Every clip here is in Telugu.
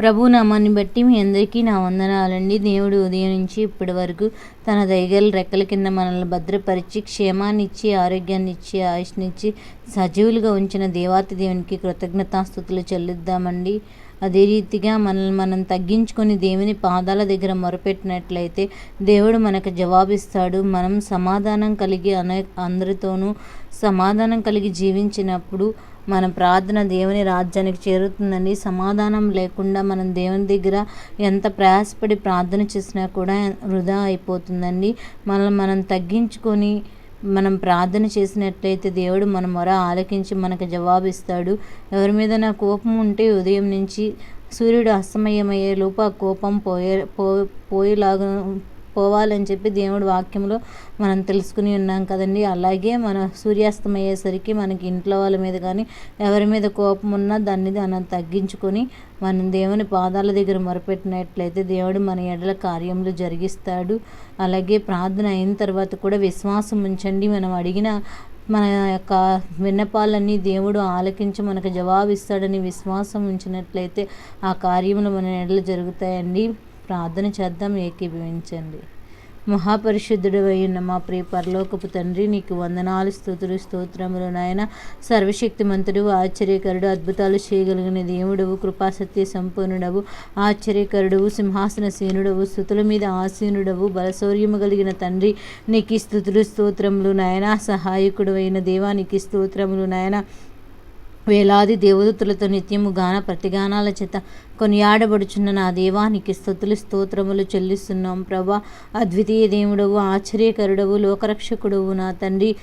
ప్రభు నామాన్ని బట్టి మీ అందరికీ నా వందనాలండి. దేవుడు ఉదయం నుంచి ఇప్పటి వరకు తన దయగల రెక్కల కింద మనల్ని భద్రపరిచి క్షేమాన్నిచ్చి ఆరోగ్యాన్నిచ్చి ఆరోగ్యాన్ని ఇచ్చి ఆయుష్నిచ్చి సజీవులుగా ఉంచిన దేవాతి దేవునికి కృతజ్ఞతాస్థుతులు చెల్లిద్దామండి. అదే రీతిగా మనల్ని మనం తగ్గించుకొని దేవుని పాదాల దగ్గర మొరపెట్టినట్లయితే దేవుడు మనకు జవాబిస్తాడు. మనం సమాధానం కలిగి అనే అందరితోనూ సమాధానం కలిగి జీవించినప్పుడు మన ప్రార్థన దేవుని రాజ్యానికి చేరుతుందండి. సమాధానం లేకుండా మనం దేవుని దగ్గర ఎంత ప్రయాసపడి ప్రార్థన చేసినా కూడా వృధా అయిపోతుందండి. మనల్ని మనం తగ్గించుకొని మనం ప్రార్థన చేసినట్లయితే దేవుడు మన మొర ఆలకించి మనకు జవాబిస్తాడు. ఎవరి మీద నా కోపం ఉంటే ఉదయం నుంచి సూర్యుడు అస్తమయమయ్యే లోపు ఆ కోపం పోయే పో పోయేలాగా పోవాలని చెప్పి దేవుడి వాక్యంలో మనం తెలుసుకుని ఉన్నాం కదండి. అలాగే మన సూర్యాస్తం అయ్యేసరికి మనకి ఇంట్లో వాళ్ళ మీద కానీ ఎవరి మీద కోపం ఉన్నా దాన్ని మనం తగ్గించుకొని మనం దేవుని పాదాల దగ్గర మొరపెట్టినట్లయితే దేవుడు మన ఎడల కార్యములు జరిగిస్తాడు. అలాగే ప్రార్థన అయిన తర్వాత కూడా విశ్వాసం ఉంచండి. మనం అడిగిన మన యొక్క విన్నపాలన్నీ దేవుడు ఆలకించి మనకు జవాబిస్తాడని విశ్వాసం ఉంచినట్లయితే ఆ కార్యములు మన ఎడలు జరుగుతాయండి. ప్రార్థన చేద్దాం ఏకీభవించండి. మహాపరిశుద్ధుడు అయిన మా ప్రియ పరలోకపు తండ్రి నీకు వందనాలు స్తోతులు స్తోత్రములు నాయన. సర్వశక్తిమంతుడు ఆశ్చర్యకరుడు అద్భుతాలు చేయగలిగిన దేవుడవు కృపాసత్య సంపూర్ణుడవు ఆశ్చర్యకరుడవు సింహాసన సీనుడవు స్థుతుల మీద ఆసీనుడవు బలశౌర్యము కలిగిన తండ్రి నీకు స్థుతులు స్తోత్రములు నాయన. సహాయకుడు అయిన దేవానికి స్తోత్రములు నాయన. వేలాది దేవదూతులతో నిత్యము గాన ప్రతిగానాల చేత కొనియాడబడుచున్న నా దేవానికి స్థుతులు స్తోత్రములు చెల్లిస్తున్నాం. ప్రభా అద్వితీయ దేవుడవు ఆశ్చర్యకరుడవు లోకరక్షకుడవు నా తండ్రి.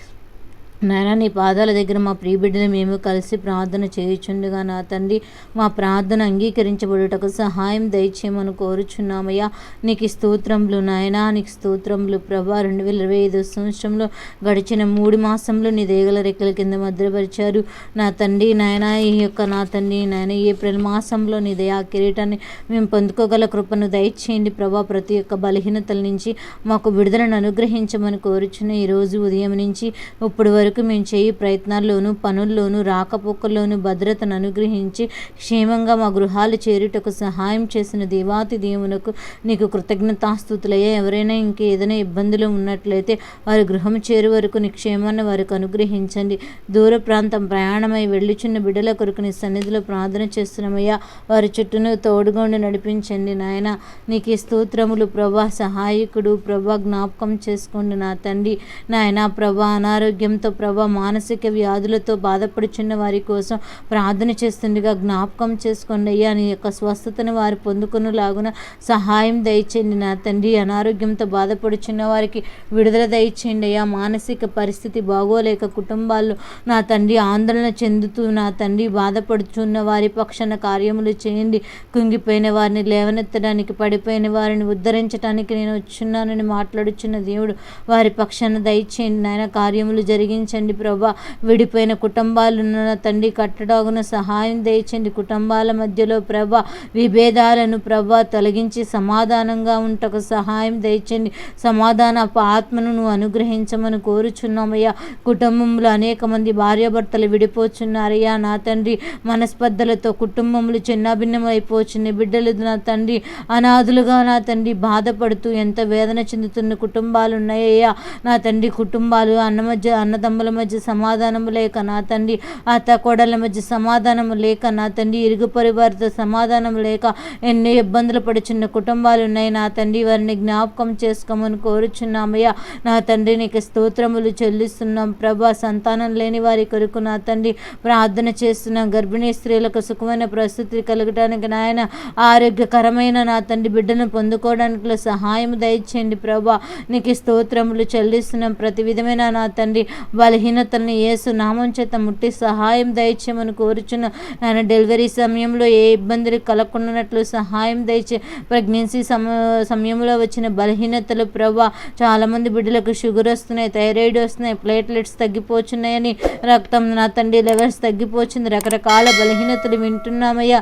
నాయన నీ పాదాల దగ్గర మా ప్రియబిడ్డలు మేము కలిసి ప్రార్థన చేయుచుండగా నా తండ్రి మా ప్రార్థన అంగీకరించబడుటకు సహాయం దయచేయమని కోరుచున్నామయ్యా. నీకు స్తోత్రములు నాయన నీకు స్తోత్రములు ప్రభా. రెండు వేల ఇరవై ఐదు సంవత్సరంలో గడిచిన మూడు మాసంలో నీ దేగల రెక్కల కింద భద్రపరిచారు నా తండ్రి నాయన ఈ యొక్క నా తండ్రి నాయన ఏప్రిల్ మాసంలో నీ దయా కిరీటాన్ని మేము పొందుకోగల కృపను దయచేయండి ప్రభా. ప్రతి ఒక్క బలహీనతల నుంచి మాకు విడుదలను అనుగ్రహించమని కోరుచున్న ఈరోజు ఉదయం నుంచి ఇప్పుడు వరకు మేము చేయి ప్రయత్నాల్లోనూ పనుల్లోనూ రాకపోకల్లోనూ భద్రతను అనుగ్రహించి క్షేమంగా మా గృహాలు చేరుటకు సహాయం చేసిన దేవాతి దేవునకు నీకు కృతజ్ఞతాస్థుతులయ్యా. ఎవరైనా ఇంకేదైనా ఇబ్బందులు ఉన్నట్లయితే వారి గృహం చేరు వరకు నీ క్షేమాన్ని వారికి అనుగ్రహించండి. దూర ప్రాంతం ప్రయాణమై వెళ్ళుచున్న బిడ్డల కొరకు నీ సన్నిధిలో ప్రార్థన చేస్తున్నామయ్యా. వారి చుట్టూను తోడుగొండి నడిపించండి నాయన. నీకు స్తోత్రములు ప్రభా. సహాయకుడు ప్రభా. జ్ఞాపకం చేసుకోండి నా తండ్రి. నాయన ప్రభా అనారోగ్యంతో ప్రభా మానసిక వ్యాధులతో బాధపడుచున్న వారి కోసం ప్రార్థన చేస్తుండగా జ్ఞాపకం చేసుకోండి. అయ్యా నీ యొక్క స్వస్థతను వారు పొందుకునేలాగున సహాయం దయచేయండి. నా తండ్రి అనారోగ్యంతో బాధపడుచున్న వారికి విడుదల దయచేయండి. అయ్యా మానసిక పరిస్థితి బాగోలేక కుటుంబాల్లో నా తండ్రి ఆందోళన చెందుతూ నా తండ్రి బాధపడుచున్న వారి పక్షాన కార్యములు చేయండి. కుంగిపోయిన వారిని లేవనెత్తడానికి పడిపోయిన వారిని ఉద్ధరించడానికి నేను వచ్చున్నానని మాట్లాడుచున్న దేవుడు వారి పక్షాన దయచేయండి. నాయన కార్యములు జరిగించండి ప్రభా. విడిపోయిన కుటుంబాలు ఉన్న తండ్రి కట్టడాగున సహాయం దయచండి. కుటుంబాల మధ్యలో ప్రభా విభేదాలను ప్రభా తొలగించి సమాధానంగా ఉంటకు సహాయం దయచండి. సమాధాన ఆత్మను నువ్వు అనుగ్రహించమని కోరుచున్నామయ్యా. కుటుంబంలో అనేక మంది భార్యాభర్తలు విడిపోచున్నారయ్యా. నా తండ్రి మనస్పర్ధలతో కుటుంబములు చిన్నాభిన్నమైపోచున్నాయి బిడ్డలు నా తండ్రి అనాథులుగా నా తండ్రి బాధపడుతూ ఎంత వేదన చెందుతున్న కుటుంబాలు ఉన్నాయ్యా నా తండ్రి కుటుంబాలు అన్న మధ్య అన్నదమ్ముల మధ్య సమాధానము లేక నా తండ్రి అత్త కోడల మధ్య సమాధానము లేక నా తండ్రి ఇరుగు పరివారితో సమాధానం లేక ఎన్నో ఇబ్బందులు పడుచున్న కుటుంబాలు ఉన్నాయి. నా తండ్రి వారిని జ్ఞాపకం చేసుకోమని కోరుచున్నామయ్యా. నా తండ్రి నీకు స్తోత్రములు చెల్లిస్తున్నాం. ప్రభా సంతానం లేని వారి కొరకు నా తండ్రి ప్రార్థన చేస్తున్నాం గర్భిణీ స్త్రీలకు సుఖమైన ప్రస్తుతి కలగటానికి నాయన ఆరోగ్యకరమైన నా తండ్రి బిడ్డను పొందుకోవడానికి సహాయం దయచేయండి. ప్రభా నీకు స్తోత్రములు చెల్లిస్తున్నాం. ప్రతి విధమైన నా తండ్రి బలహీనతల్ని ఏసు నామం చేత ముట్టి సహాయం దయచేయమని కోరుచున్న ఆయన డెలివరీ సమయంలో ఏ ఇబ్బందులు కలగకుండానట్లు సహాయం దయచే ప్రెగ్నెన్సీ సమ సమయంలో వచ్చిన బలహీనతలు ప్రభా చాలామంది బిడ్డలకు షుగర్ వస్తున్నాయి థైరాయిడ్ వస్తున్నాయి ప్లేట్లెట్స్ తగ్గిపోతున్నాయని రక్తం నా తండ్రి లెవెల్స్ తగ్గిపోతుంది రకరకాల బలహీనతలు వింటున్నామయ్యా.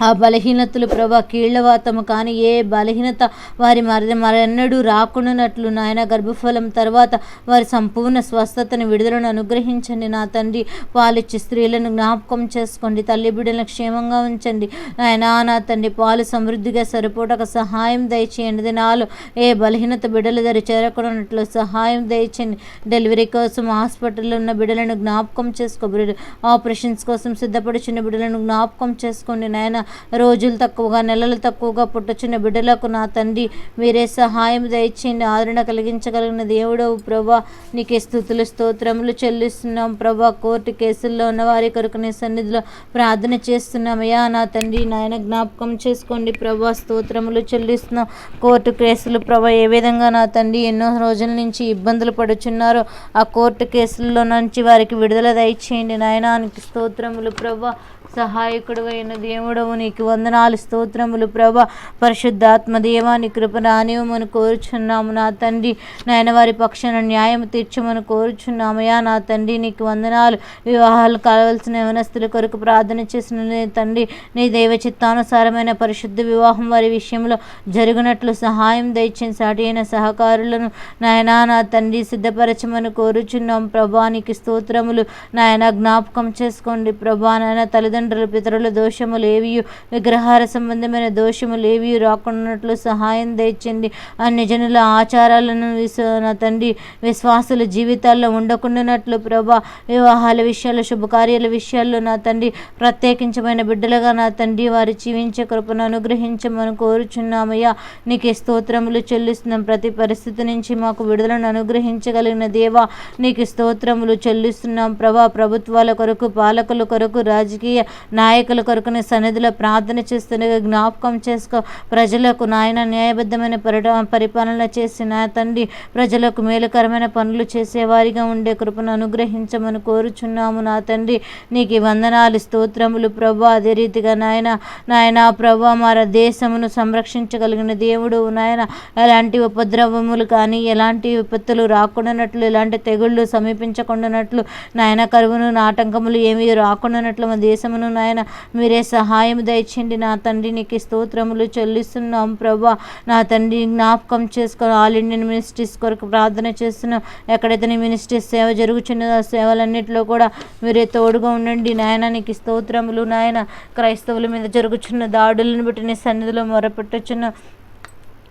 ఆ బలహీనతలు ప్రభా కీళ్ళవాతము కానీ ఏ బలహీనత వారి మరి మరెన్నడూ రాకుండానట్లు నాయన గర్భఫలం తర్వాత వారి సంపూర్ణ స్వస్థతను విడుదలను అనుగ్రహించండి నా తండ్రి. పాలిచ్చి స్త్రీలను జ్ఞాపకం చేసుకోండి. తల్లి బిడ్డలను క్షేమంగా ఉంచండి. నాయన నా తండ్రి పాలు సమృద్ధిగా సరిపోటక సహాయం దయచేయండి. దినాలు ఏ బలహీనత బిడ్డల దగ్గర చేరకున్నట్లు సహాయం దయచేయండి. డెలివరీ కోసం హాస్పిటల్లో ఉన్న బిడ్డలను జ్ఞాపకం చేసుకో బిడ్డ ఆపరేషన్స్ కోసం సిద్ధపడుచున్న బిడ్డలను జ్ఞాపకం చేసుకోండి. నాయన రోజులు తక్కువగా నెలలు తక్కువగా పుట్టుచున్న బిడ్డలకు నా తండ్రి మీరే సహాయం దయచేయండి. ఆదరణ కలిగించగలిగిన దేవుడవు ప్రభా నీకే స్థుతులు స్తోత్రములు చెల్లిస్తున్నాం ప్రభా. కోర్టు కేసుల్లో ఉన్న వారి కొరకు నీ సన్నిధిలో ప్రార్థన చేస్తున్నామయ్యా. నా తండ్రి నాయన జ్ఞాపకం చేసుకోండి ప్రభా. స్తోత్రములు చెల్లిస్తున్నాం. కోర్టు కేసులు ప్రభా ఏ విధంగా నా తండ్రి ఎన్నో రోజుల నుంచి ఇబ్బందులు పడుచున్నారో ఆ కోర్టు కేసుల్లో నుంచి వారికి విడుదల దయచేయండి. నాయనానికి స్తోత్రములు ప్రభా. సహాయకుడు అయిన దేవుడవు నీకు వందనాలు స్తోత్రములు ప్రభ. పరిశుద్ధాత్మ దేవాని కృప రానివ్వమని కోరుచున్నాము నా తండ్రి. నాయన వారి పక్షాన న్యాయం తీర్చమని కోరుచున్నామయ్యా నా తండ్రి నీకు వందనాలు. వివాహాలు కావలసిన యవనస్తుల కొరకు ప్రార్థన చేసిన నీ తండ్రి. నీ దైవ చిత్తానుసారమైన పరిశుద్ధ వివాహం వారి విషయంలో జరిగినట్లు సహాయం దయచిన సాటి అయిన సహకారులను నాయనా నా తండ్రి సిద్ధపరచమని కోరుచున్నాం. ప్రభానికి స్తోత్రములు. నాయన జ్ఞాపకం చేసుకోండి. ప్రభా నాయన తల్లిదండ్రులు పితరుల దోషములు ఏవి విగ్రహార సంబంధమైన దోషములేవి రాకున్నట్లు సహాయం దయచండి అన్ని జనుల ఆచారాలను విశ్వ నా తండ్రి విశ్వాసుల జీవితాల్లో ఉండకుండానట్లు ప్రభా వివాహాల విషయాల్లో శుభకార్యాల విషయాల్లో నా తండ్రి ప్రత్యేకించమైన బిడ్డలుగా నా తండ్రి వారి జీవించే కృపను అనుగ్రహించమని కోరుచున్నామయ్యా. నీకే స్తోత్రములు చెల్లిస్తున్నాం. ప్రతి పరిస్థితి నుంచి మాకు విడుదలను అనుగ్రహించగలిగిన దేవా నీకు స్తోత్రములు చెల్లిస్తున్నాం. ప్రభా ప్రభుత్వాల కొరకు పాలకుల కొరకు రాజకీయ నాయకుల కొరకు నీ సన్నిధిలో ప్రార్థన చేస్తుండగా జ్ఞాపకం చేసుకో. ప్రజలకు నాయన న్యాయబద్ధమైన పరిట పరిపాలన చేసి నా తండ్రి ప్రజలకు మేలుకరమైన పనులు చేసేవారిగా ఉండే కృపను అనుగ్రహించమని కోరుచున్నాము నా తండ్రి. నీకు వందనాలు స్తోత్రములు ప్రభు. అదే రీతిగా నాయన నాయన ప్రభా మన దేశమును సంరక్షించగలిగిన దేవుడు నాయన. ఎలాంటి ఉపద్రవములు కానీ ఎలాంటి విపత్తులు రాకుండానట్లు ఎలాంటి తెగుళ్ళు సమీపించకుండానట్లు నాయన కరువును నాటంకములు ఏమీ రాకుండానట్లు మన దేశమును నాయన మీరే సహాయం దయచండి నా తండ్రి నీకు స్తోత్రములు చెల్లిస్తున్నాం ప్రభా. నా తండ్రి జ్ఞాపకం చేసుకొని ఆల్ ఇండియన్ మినిస్ట్రీస్ కొరకు ప్రార్థన చేస్తున్నాం. ఎక్కడైతే నీ మినిస్ట్రీస్ సేవ జరుగుతున్నదో ఆ సేవలన్నింటిలో కూడా మీరే తోడుగా ఉండండి. నాయన నీకు స్తోత్రములు నాయన. క్రైస్తవుల మీద జరుగుతున్న దాడులను బట్టి నీ సన్నిధిలో మొరపెట్టుచున్న.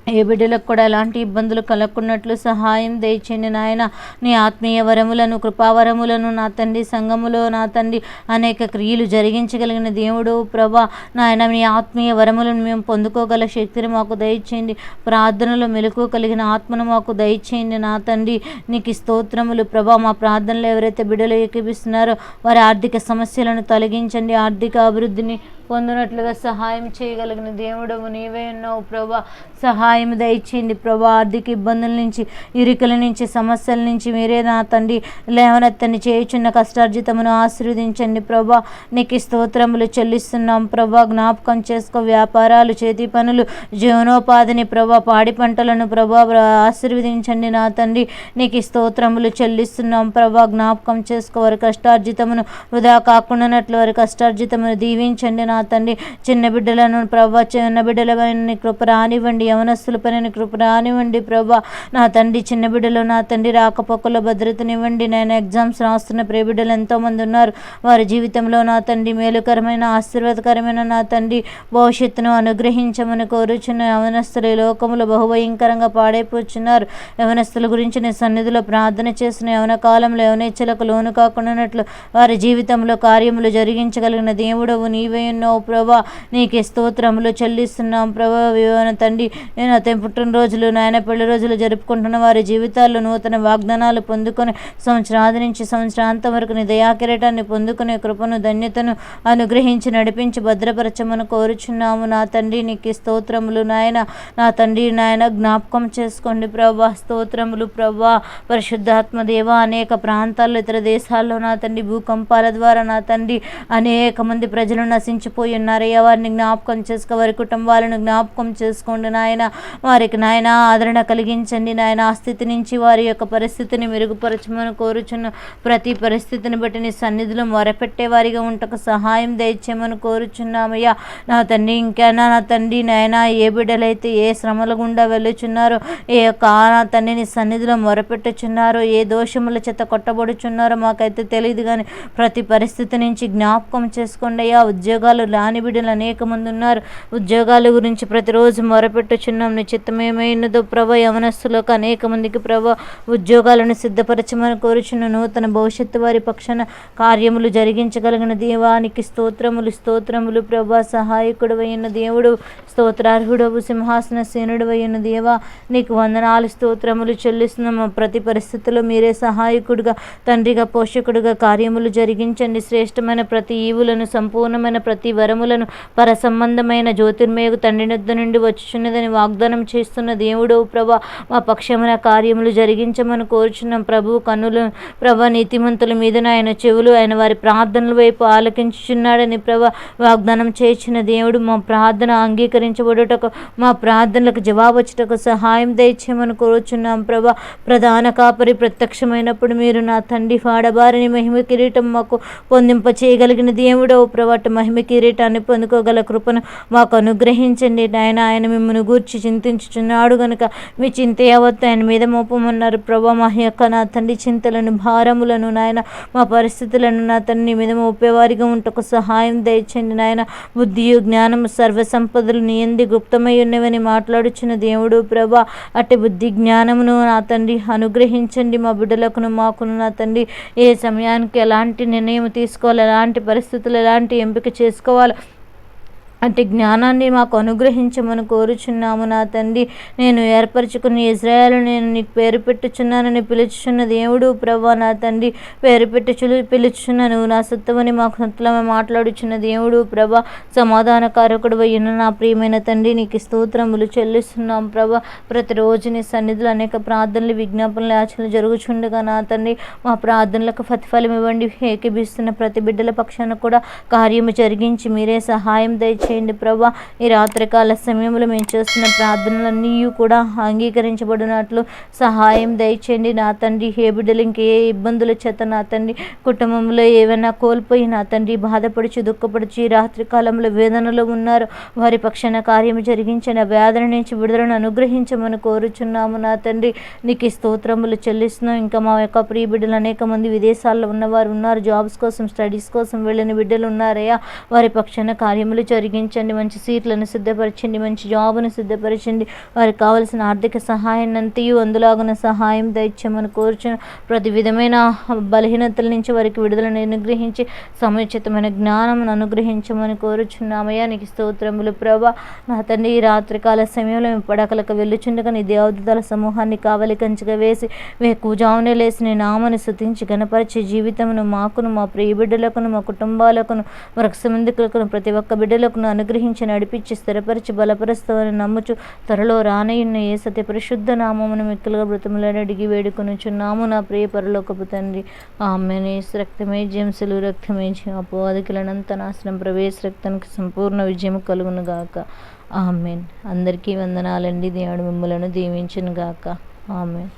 ఏ బిడ్డలకు కూడా ఎలాంటి ఇబ్బందులు కలగకున్నట్లు సహాయం దయచేయండి నాయన. నీ ఆత్మీయ వరములను కృపావరములను నా తండ్రి సంఘములో నా తండ్రి అనేక క్రియలు జరిగించగలిగిన దేవుడు ప్రభా. నాయన నీ ఆత్మీయ వరములను మేము పొందుకోగల శక్తిని మాకు దయచేయండి. ప్రార్థనలో మెలకు కలిగిన ఆత్మను మాకు దయచేయండి నా తండ్రి. నీకు స్తోత్రములు ప్రభా. మా ప్రార్థనలు ఎవరైతే బిడ్డలు ఏకీపిస్తున్నారో వారి ఆర్థిక సమస్యలను తొలగించండి. ఆర్థిక అభివృద్ధిని పొందినట్లుగా సహాయం చేయగలిగిన దేవుడవు నీవే ఉన్నావు ప్రభా. సహాయం దయచేయండి. ప్రభా ఆర్థిక ఇబ్బందుల నుంచి ఇరుకల నుంచి సమస్యల నుంచి మీరే నా తండ్రి లేవనెత్తని చేయుచున్న కష్టార్జితమును ఆశీర్వదించండి. ప్రభా నీకు స్తోత్రములు చెల్లిస్తున్నాం. ప్రభా జ్ఞాపకం చేసుకో. వ్యాపారాలు చేతి పనులు జీవనోపాధిని ప్రభా పాడి పంటలను ప్రభా ఆశీర్వదించండి నా తండ్రి. నీకు స్తోత్రములు చెల్లిస్తున్నాం. ప్రభా జ్ఞాపకం చేసుకో. వారి కష్టార్జితమును వృధా కాకుండానట్లు వారి కష్టార్జితమును దీవించండి నా తండ్రి. చిన్న బిడ్డలను ప్రభా చిన్న బిడ్డల కృప రానివ్వండి. మనస్సుల నీ కృప రానివ్వండి ప్రభా. నా తండ్రి చిన్న బిడ్డలు నా తండ్రి రాకపోకల భద్రతనివ్వండి. నేను ఎగ్జామ్స్ రాస్తున్న ప్రియ బిడ్డలు ఎంతోమంది ఉన్నారు. వారి జీవితంలో నా తండ్రి మేలుకరమైన ఆశీర్వాదకరమైన నా తండ్రి భవిష్యత్తును అనుగ్రహించమని కోరుచున్న యవనస్తులు ఈ లోకములో బహుభయంకరంగా పాడైపోతున్నారు యవనస్తుల గురించి నీ సన్నిధిలో ప్రార్థన చేసిన యవన కాలంలో యవనేచ్ఛలకు లోను కాకుండానట్లు వారి జీవితంలో కార్యములు జరిగించగలిగిన దేవుడవు నీవే ఉన్నావు ప్రభా. నీకే స్తోత్రములు చెల్లిస్తున్నాం ప్రభా. వివన తండ్రి నేను అతని పుట్టినరోజులు నాయన పెళ్ళి రోజులు జరుపుకుంటున్న వారి జీవితాల్లో నూతన వాగ్దానాలు పొందుకొని సంవత్సరాది నుంచి సంవత్సరాంతం వరకు నీ దయాకిరీటాన్ని పొందుకునే కృపను ధన్యతను అనుగ్రహించి నడిపించి భద్రపరచమని కోరుచున్నాము. నా తండ్రి నీకు స్తోత్రములు నాయన. నా తండ్రి నాయన జ్ఞాపకం చేసుకోండి ప్రభా. స్తోత్రములు ప్రభా. పరిశుద్ధాత్మ దేవ అనేక ప్రాంతాల్లో ఇతర దేశాల్లో నా తండ్రి భూకంపాల ద్వారా నా తండ్రి అనేక మంది ప్రజలు నశించిపోయి ఉన్నారయ్యా. వారిని జ్ఞాపకం చేసుకో వారి కుటుంబాలను జ్ఞాపకం చేసుకోండి నాయన. వారికి నాయన ఆదరణ కలిగించండి నాయన. ఆ స్థితి నుంచి వారి యొక్క పరిస్థితిని మెరుగుపరచమని కోరుచున్న ప్రతి పరిస్థితిని బట్టి నీ సన్నిధిలో మొరపెట్టే వారిగా ఉంటకు సహాయం దయచేయమని కోరుచున్నామయ్యా. నా తండ్రి ఇంకైనా నా తండ్రి నాయన ఏ బిడ్డలైతే ఏ శ్రమల గుండా వెళ్ళుచున్నారో ఏ యొక్క నా తండ్రిని సన్నిధిలో మొరపెట్టుచున్నారో ఏ దోషముల చేత కొట్టబడుచున్నారో మాకైతే తెలియదు కానీ ప్రతి పరిస్థితి నుంచి జ్ఞాపకం చేసుకోండి అయ్యా. ఉద్యోగాలు రాని బిడ్డలు అనేక మంది ఉన్నారు. ఉద్యోగాల గురించి ప్రతిరోజు మొరపెట్టుచున్నాం నీ చిత్తమేమైనదో ప్రభ యవనస్తులకు అనేక మందికి ప్రభ ఉద్యోగాలను సిద్ధపరచమని కోరుచున్న నూతన భవిష్యత్తు వారి పక్షాన కార్యములు జరిగించగలిగిన దేవానికి స్తోత్రములు స్తోత్రములు ప్రభా సహాయకుడు అయిన దేవుడు స్తోత్రార్హుడవు సింహాసన సేనుడు అయిన దేవా నీకు వందనాలు స్తోత్రములు చెల్లిస్తున్నాము. ప్రతి పరిస్థితుల్లో మీరే సహాయకుడుగా తండ్రిగా పోషకుడుగా కార్యములు జరిగించండి. శ్రేష్టమైన ప్రతి ఈవులను సంపూర్ణమైన ప్రతి వరములను పరసంబంధమైన జ్యోతిర్మయకు తండ్రి నుండి వచ్చుచున్నదని వాగ్దానం చేస్తున్న దేవుడవు ప్రభా మా పక్షమున కార్యములు జరిగించమని కోరుచున్నాం. ప్రభు కన్నులు ప్రభ నీతిమంతుల మీద ఆయన చెవులు ఆయన వారి ప్రార్థనల వైపు ఆలకించుచున్నాడని ప్రభ వాగ్దానం చేసిన దేవుడు మా ప్రార్థన అంగీకరించబడుటకు మా ప్రార్థనలకు జవాబు వచ్చుటకు సహాయం దయచేయమని కోరుచున్నాం. ప్రభ ప్రధాన కాపరి ప్రత్యక్షమైనప్పుడు మీరు నా తండ్రి పాడబారిని మహిమ కిరీటం మాకు పొందింప చేయగలిగిన దేవుడవు ప్రభాట మహిమ కిరీటాన్ని పొందుకోగల కృపను మాకు అనుగ్రహించండి. నాయన ఆయన మిమ్మల్ని గూర్చి చింతించుచున్నాడు గనుక. మీ చింత యావత్తు ఆయన మీద మోపమన్నారు. ప్రభా మా యొక్క నా తండ్రి చింతలను భారములను నాయన మా పరిస్థితులను నా తండ్రి మీద మోపేవారిగా ఉంటకు సహాయం దయచండి నాయన. బుద్ధియు జ్ఞానము సర్వ సంపదలు నీ ఎందు గుప్తమై ఉన్నవని మాట్లాడుచున్న దేవుడు ప్రభా. అట్టి బుద్ధి జ్ఞానమును నా తండ్రి అనుగ్రహించండి. మా బిడ్డలకును మాకును నా తండ్రి ఏ సమయానికి ఎలాంటి నిర్ణయం తీసుకోవాలి ఎలాంటి పరిస్థితులు ఎలాంటి ఎంపిక చేసుకోవాలి అట్టి జ్ఞానాన్ని మాకు అనుగ్రహించమని కోరుచున్నాము నా తండ్రి. నేను ఏర్పరచుకున్న ఇజ్రాయల్ నేను నీకు పేరు పెట్టుచున్నానని పిలుచున్న దేవుడు ప్రభా నా తండ్రి. పేరు పెట్టుచు పిలుచున్నాను నా సొత్తమని మాకు సత్తులమే మాట్లాడుచున్న దేవుడు ప్రభా సమాధానకారకుడు అయిన నా ప్రియమైన తండ్రి నీకు స్తోత్రములు చెల్లిస్తున్నాం ప్రభా. ప్రతిరోజు నీ సన్నిధులు అనేక ప్రార్థనలు విజ్ఞాపనలు యాచనలు జరుగుచుండగా నా తండ్రి. మా ప్రార్థనలకు ప్రతిఫలం ఇవ్వండి. ఏకీభిస్తున్న ప్రతి బిడ్డల పక్షాన కూడా కార్యము జరిగించి మీరే సహాయం చేయండి ప్రభా. ఈ రాత్రికాల సమయంలో మేము చేస్తున్న ప్రార్థనలన్నీ కూడా అంగీకరించబడినట్లు సహాయం దయచేయండి. నా తండ్రి ఏ బిడ్డలు ఇంకే ఇబ్బందుల చేత నా తండ్రి కుటుంబంలో ఏమైనా కోల్పోయి నా తండ్రి బాధపడిచి దుఃఖపడిచి రాత్రి కాలంలో వేదనలో ఉన్నారు వారి పక్షాన కార్యం జరిగించిన వేదన నుంచి విడుదలను అనుగ్రహించమని కోరుచున్నాము. నా తండ్రి నీకు స్తోత్రములు చెల్లిస్తున్నాం. ఇంకా మా యొక్క ప్రియ బిడ్డలు అనేక మంది విదేశాల్లో ఉన్నవారు ఉన్నారు. జాబ్స్ కోసం స్టడీస్ కోసం వెళ్ళిన బిడ్డలు ఉన్నారయ్యా. వారి పక్షాన కార్యములు జరిగించండి మంచి సీట్లను సిద్ధపరచండి మంచి జాబును సిద్ధపరచండి. వారికి కావలసిన ఆర్థిక సహాయాన్ని అంతయు అందులాగున సహాయం దయచేయమని కోరుచు ప్రతి విధమైన బలహీనతల నుంచి వారికి విడుదలను అనుగ్రహించి సముచితమైన జ్ఞానమును అనుగ్రహించమని కోరుచున్నామయ్యా. నీకు స్తోత్రములు ప్రభా. నా తండ్రి ఈ రాత్రికాల సమయంలో మేము పడకలకు వెళ్ళుచుండగా నీ దేవదూతల సమూహాన్ని కావలి కంచుగా వేసి వేకుజామునే లేసి నీ నామని స్థుతించి గణపరిచే జీవితమును మాకును మా ప్రియ బిడ్డలకును మా కుటుంబాలకును మరొక సంబంధికులకును ప్రతి ఒక్క బిడ్డలకును అనుగ్రహించి నడిపించి స్థిరపరిచి బలపరుస్తామని నమ్ముచు త్వరలో రానయ్యున్న ఏ సత్య పరిశుద్ధ నామమును మిక్కులుగా మృతములను అడిగి వేడుకొనుచున్నాము నా ప్రియ పరలోకపు తండ్రి. ఆమెనే. రక్తమే జంసులు రక్తమే అపోవాదికులనంత నాశనం ప్రవేశ రక్తానికి సంపూర్ణ విజయం కలుగును గాక. ఆమెన్. అందరికీ వందనాలండి. దేవుడు మిమ్మలను దీవించును గాక. ఆమెన్.